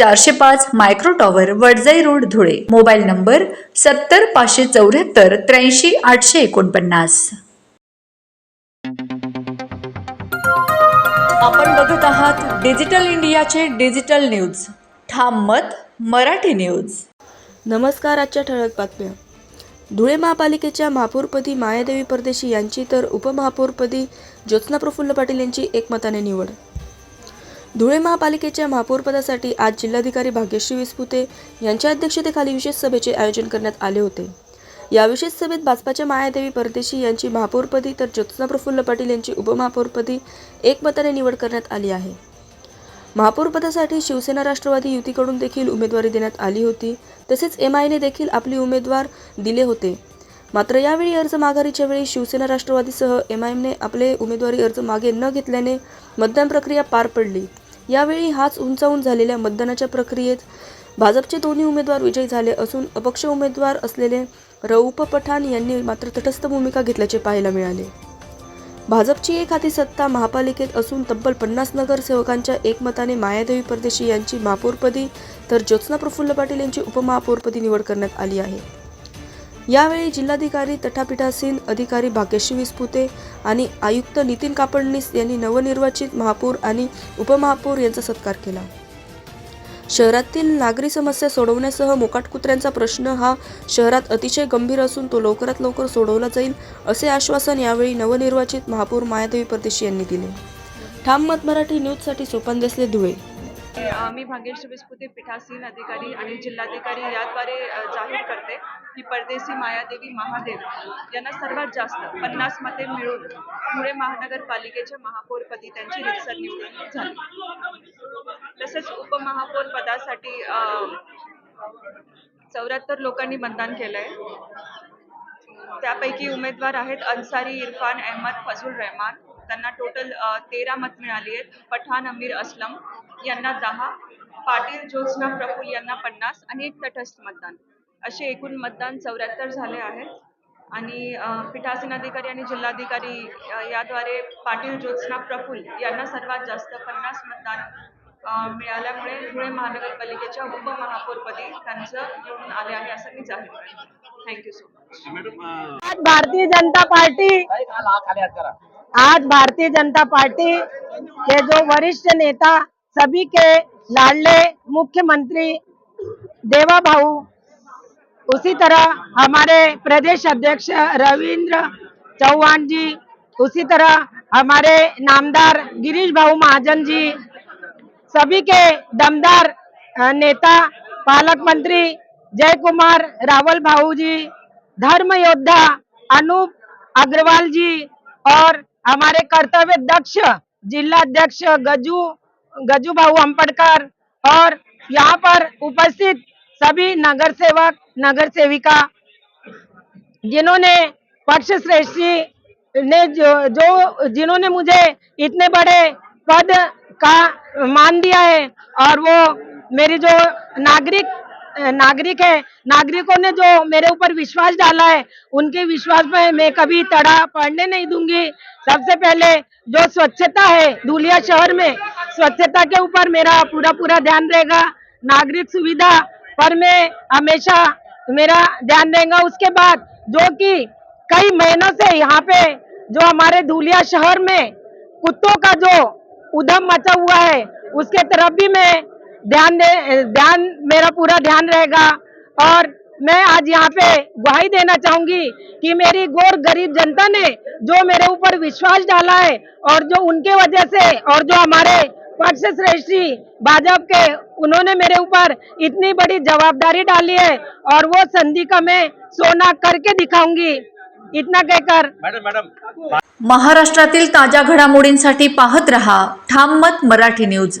चारशे पाच micro tower Wadjai road Dhule. Mobile number सत्तर पाचशे चौऱ्याहत्तर त्र्याऐंशी आठशे एकोणपन्नास. आपण बघत आहात डिजिटल इंडियाचे डिजिटल न्यूज. ठाम मत मराठी न्यूज. नमस्कार आजच्या ठळक बातम्या. धुळे महापालिकेच्या महापौरपदी मायादेवी परदेशी यांची तर उपमहापौरपदी ज्योत्स्ना प्रफुल्ल पाटील यांची एकमताने निवड. धुळे महापालिकेच्या महापौरपदासाठी आज जिल्हाधिकारी भाग्यश्री विस्पुते यांच्या अध्यक्षतेखाली विशेष सभेचे आयोजन करण्यात आले होते. या विशेष सभेत भाजपाच्या मायादेवी परदेशी यांची महापौरपदी तर ज्योत्स्ना प्रफुल्ल पाटील यांची उपमहापौरपदी एकमताने निवड करण्यात आली आहे. महापौरपदासाठी शिवसेना राष्ट्रवादी युतीकडून देखील उमेदवारी देण्यात आली होती. तसेच एम आयने देखील आपली उमेदवार दिले होते. मात्र यावेळी अर्ज माघारीच्या वेळी शिवसेना राष्ट्रवादीसह एम आय एमने आपले उमेदवारी अर्ज मागे न घेतल्याने मतदान प्रक्रिया पार पडली. यावेळी हाच उंचावून झालेल्या मतदानाच्या प्रक्रियेत भाजपचे दोन्ही उमेदवार विजयी झाले असून अपक्ष उमेदवार असलेले रऊफ पठाण यांनी मात्र तटस्थ भूमिका घेतल्याचे पाहायला मिळाले. भाजपची एक हाती सत्ता महापालिकेत असून तब्बल पन्नास नगरसेवकांच्या एकमताने मायादेवी परदेशी यांची महापौरपदी तर ज्योत्स्ना प्रफुल्ल पाटील यांची उपमहापौरपदी निवड करण्यात आली आहे. यावेळी जिल्हाधिकारी तथापीठासीन अधिकारी भाग्यश्री विस्पुते आणि आयुक्त नितीन कापडणीस यांनी नवनिर्वाचित महापौर आणि उपमहापौर यांचा सत्कार केला. शहरातील नागरी समस्या सोडवण्यासह मोकाट कुत्र्यांचा प्रश्न हा शहरात अतिशय गंभीर असून तो लवकरात लवकर सोडवला जाईल असे आश्वासन यावेळी नवनिर्वाचित महापौर मायादेवी परदेशी यांनी दिले. ठाम मत मराठी न्यूजसाठी सोपान देसले धुळे. मी भाग्यश्री विस्पुते पीठासीन अधिकारी आणि जिल्हाधिकारी याद्वारे जाहीर करते की परदेशी मायादेवी महादेव यांना सर्वात जास्त पन्नास मते मिळून धुळे महानगरपालिकेच्या महापौरपदी त्यांची रितसर निवडणूक झाली. तसेच उपमहापौर पदासाठी चौऱ्याहत्तर लोकांनी मतदान केलंय. त्यापैकी उमेदवार आहेत अन्सारी इरफान अहमद फजूल रहमान त्यांना टोटल तेरा मत मिळाली आहेत. पठाण अमीर असलम यांना दहा पाटील ज्योत्स्ना प्रफुल यांना पन्नास आणि एक तटस्थ मतदान. असे एकूण मतदान चौऱ्याहत्तर झाले आहेत. आणि अ, पीठासीन अधिकारी आणि जिल्हाधिकारी याद्वारे पाटील ज्योत्स्ना प्रफुल यांना सर्वात जास्त पन्नास मतदान मिळाल्यामुळे धुळे महानगरपालिकेच्या उपमहापौरपदी त्यांचं निवडून आले आहे असं मी जाहीर करते. Thank you so much Bharatiya Janata party. आज भारतीय जनता पार्टी के जो वरिष्ठ नेता, सभी के लाडले मुख्यमंत्री देवा भाऊ, उसी तरह हमारे प्रदेश अध्यक्ष रविंद्र चौहान जी, उसी तरह हमारे नामदार गिरीश भाऊ महाजन जी, सभी के दमदार नेता, पालक मंत्री जय कुमार रावल भाऊ जी धर्म योद्धा अनूप अग्रवाल जी और हमारे कर्तव्य दक्ष जिला अध्यक्ष गजू गजू भाऊ अम्पड़कर और यहाँ पर उपस्थित सभी नगर सेवक नगर सेविका जिन्होंने पक्ष श्रेष्ठी ने जो जो जिन्होंने मुझे इतने बड़े पद का मान दिया है और वो मेरी जो नागरिक नागरिक है। नागरिकों ने जो मेरे ऊपर विश्वास डाला है, उनके विश्वास में मैं कभी तड़ा पड़ने नहीं दूँगी। सबसे पहले जो स्वच्छता है धुलिया शहर में, स्वच्छता के ऊपर मेरा पूरा पूरा ध्यान रहेगा। नागरिक सुविधा पर मैं हमेशा मेरा ध्यान रहेगा। उसके बाद जो कि कई महीनों से यहाँ पे जो हमारे धुलिया शहर में कुत्तों का जो उधम मचा हुआ है, उसके तरफ़ भी मैं ध्यान दे ध्यान मेरा पूरा ध्यान रहेगा। और मैं आज यहाँ पे गुहाई देना चाहूँगी कि मेरी गौर गरीब जनता ने जो मेरे ऊपर विश्वास डाला है और जो उनके वजह से और जो हमारे पक्ष श्रेष्ठी भाजपा के उन्होंने मेरे ऊपर इतनी बड़ी जवाबदारी डाली है और वो संधि का मैं सोना करके दिखाऊँगी। इतना कहकर। महाराष्ट्रातील ताज्या घडामोडींसाठी पाहत रहा ठाम मत मराठी न्यूज़.